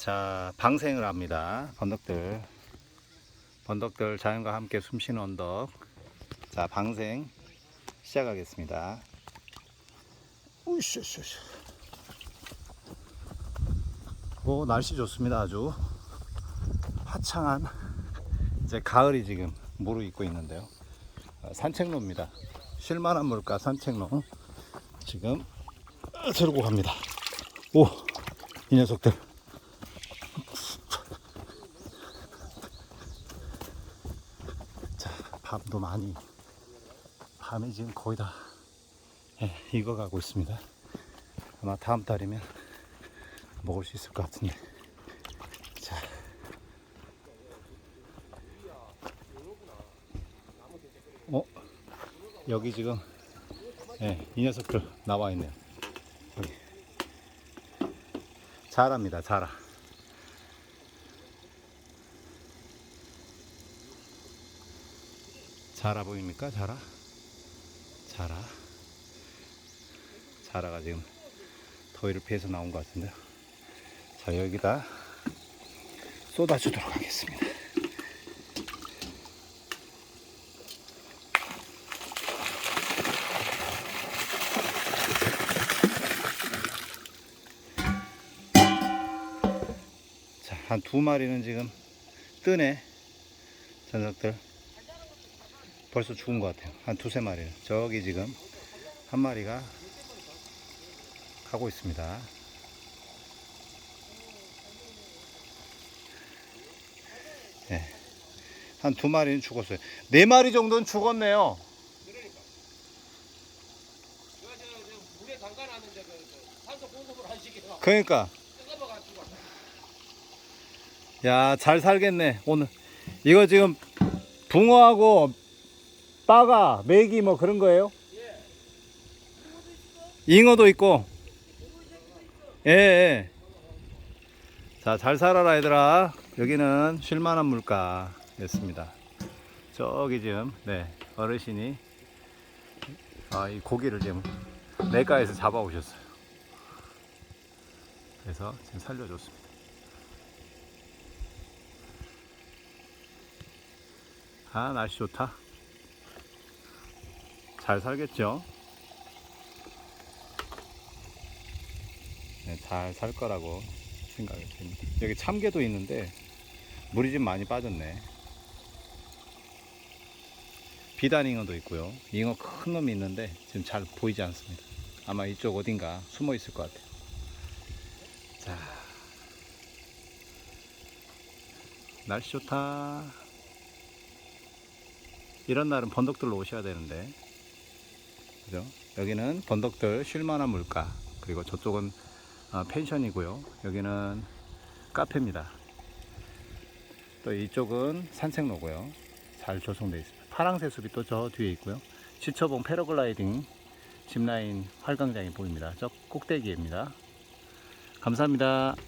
자, 방생을 합니다. 번덕들. 번덕들 자연과 함께 숨쉬는 언덕. 자, 방생 시작하겠습니다. 우이씨, 오, 날씨 좋습니다. 아주 화창한 이제 가을이 지금 무르익고 있는데요. 어, 산책로입니다. 쉴만한 물가 산책로. 지금 들고 갑니다. 오, 이 녀석들. 밤도 많이, 밤이 지금 거의 다 예, 익어가고 있습니다. 아마 다음 달이면 먹을 수 있을 것 같은데. 자. 어? 여기 지금, 예, 이 녀석들 나와 있네요. 여기. 자라입니다, 자라. 자라 보입니까? 자라? 자라. 자라가 지금 더위를 피해서 나온 것 같은데요. 자, 여기다 쏟아주도록 하겠습니다. 자, 한 두 마리는 지금 뜨네. 전석들. 벌써 죽은 것 같아요. 한 두세 마리는. 저기 지금 한 마리가 가고 있습니다. 네. 한두 마리는 죽었어요. 네 마리 정도는 죽었네요. 그러니까. 야, 잘 살겠네, 오늘. 이거 지금 붕어하고 빠가, 메기 뭐 그런 거예요? 잉어도 있고. 예, 예. 자, 잘 살아라, 얘들아. 여기는 쉴만한 물가였습니다. 저기 지금, 네, 어르신이, 아, 이 고기를 지금 내가에서 잡아오셨어요. 그래서 지금 살려줬습니다. 아, 날씨 좋다. 잘 살겠죠? 네, 잘살 거라고 생각이 듭니다. 여기 참개도 있는데 물이 좀 많이 빠졌네. 비단 잉어도 있고요. 잉어 큰 놈이 있는데 지금 잘 보이지 않습니다. 아마 이쪽 어딘가 숨어 있을 것 같아요. 자, 날씨 좋다. 이런 날은 번덕들로 오셔야 되는데 그죠? 여기는 번덕들 쉴만한 물가 그리고 저쪽은 어, 펜션이고요. 여기는 카페입니다. 또 이쪽은 산책로고요. 잘 조성되어 있습니다. 파랑새 숲이 또 저 뒤에 있고요. 지처봉 패러글라이딩 짚라인 활강장이 보입니다. 저 꼭대기입니다. 감사합니다